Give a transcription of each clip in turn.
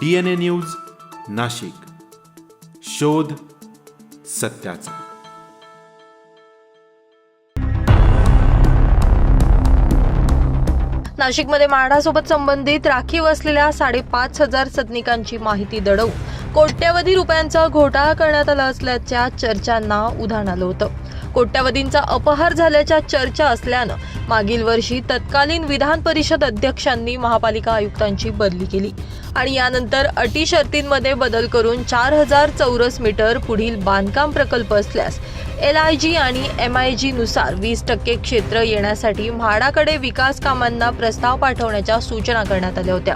D N A news Nashik. शोध सत्याचा. नाशिकमध्ये म्हाडासोबत संबंधित राखीव असलेल्या साडेपाच हजार सदनिकांची माहिती दडवू कोट्यवधी रुपयांचा घोटाळा करण्यात आला असल्याच्या चर्चांना उधाण आलं होतं. कोट्यवधींचा अपहार झाल्याच्या चर्चा असल्यानं मागील वर्षी तत्कालीन विधान परिषद अध्यक्षांनी महापालिका आयुक्तांची बदली केली आणि यानंतर अटी शर्तींमध्ये बदल करून चार हजार चौरस मीटर पुढील बांधकाम प्रकल्प असल्यास एल आय जी आणि एम आय जी नुसार वीस टक्के क्षेत्र येण्यासाठी म्हाडाकडे विकास कामांना प्रस्ताव पाठवण्याच्या सूचना करण्यात आल्या होत्या.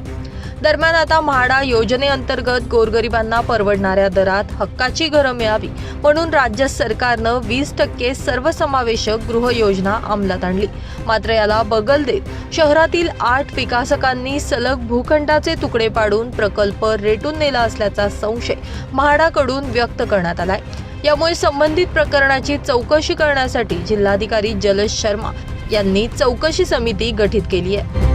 दरम्यान आता म्हाडा योजनेअंतर्गत गोरगरिबांना परवडणाऱ्या दरात हक्काची घरं मिळावी म्हणून राज्य सरकारनं वीस टक्के सर्वसमावेशक गृहयोजना अंमलात आणली. मात्र याला बगल देत शहरातील आठ विकासकांनी सलग भूखंडाचे तुकडे पाडून प्रकल्प रेटून नेला असल्याचा संशय म्हाडाकडून व्यक्त करण्यात आलाय. यामुळे संबंधित प्रकरणाची चौकशी करण्यासाठी जिल्हाधिकारी जलज शर्मा यांनी चौकशी समिती गठीत केली आहे.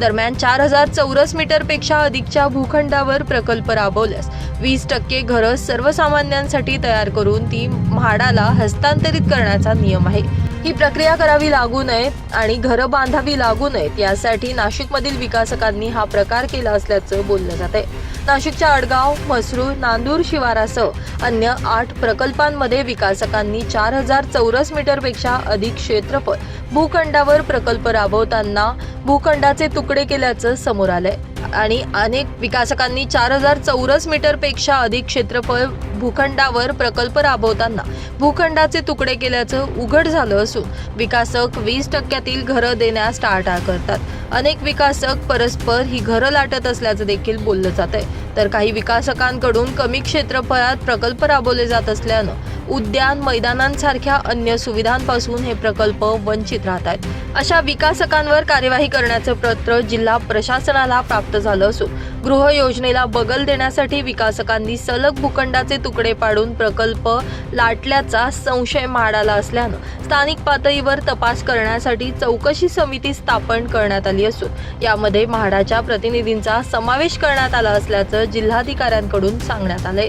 दरम्यान चार हजार चौरस मीटरपेक्षा अधिकच्या भूखंडावर प्रकल्प राबवल्यास वीस टक्के घरं सर्वसामान्यांसाठी तयार करून ती म्हाडाला हस्तांतरित करण्याचा नियम आहे. ही प्रक्रिया करावी लागू नये आणि घरं बांधावी लागू नयेत यासाठी नाशिकमधील विकासकांनी हा प्रकार केला असल्याचं बोललं जात आहे नाशिकच्या अडगाव म्हसरूळ नांदूर शिवारासह अन्य आठ प्रकल्पांमध्ये विकासकांनी चार हजार चौरस मीटरपेक्षा अधिक क्षेत्रफळ भूखंडावर प्रकल्प राबवताना भूखंडाचे तुकडे केल्याचं समोर आलंय. आणि अनेक विकासकांनी चार हजार चौरस मीटरपेक्षा अधिक क्षेत्रफळ भूखंडावर प्रकल्प राबवताना भूखंडाचे तुकडे केल्याचं उघड झालं असून विकासक वीस टक्क्यातील घरं देण्यास टाळटाळ करतात. अनेक विकासक परस्पर ही घरं लाटत असल्याचं देखील बोललं जात आहे तर काही विकासकांकडून कमी क्षेत्रफळात प्रकल्प राबवले जात असल्यानं उद्यान मैदानांसारख्या अन्य सुविधांपासून हे प्रकल्प वंचित राहत आहेत. अशा विकासकांवर कार्यवाही करण्याचं पत्र जिल्हा प्रशासनाला प्राप्त झालं असून गृह योजनेला बगल देण्यासाठी विकासकांनी सलग भूखंडाचे तुकडे पाडून प्रकल्प लाटल्याचा संशय म्हाडाला असल्यानं स्थानिक पातळीवर तपास करण्यासाठी चौकशी समिती स्थापन करण्यात आली असून यामध्ये म्हाडाच्या प्रतिनिधींचा समावेश करण्यात आला असल्याचं जिल्हाधिकाऱ्यांकडून सांगण्यात आलंय.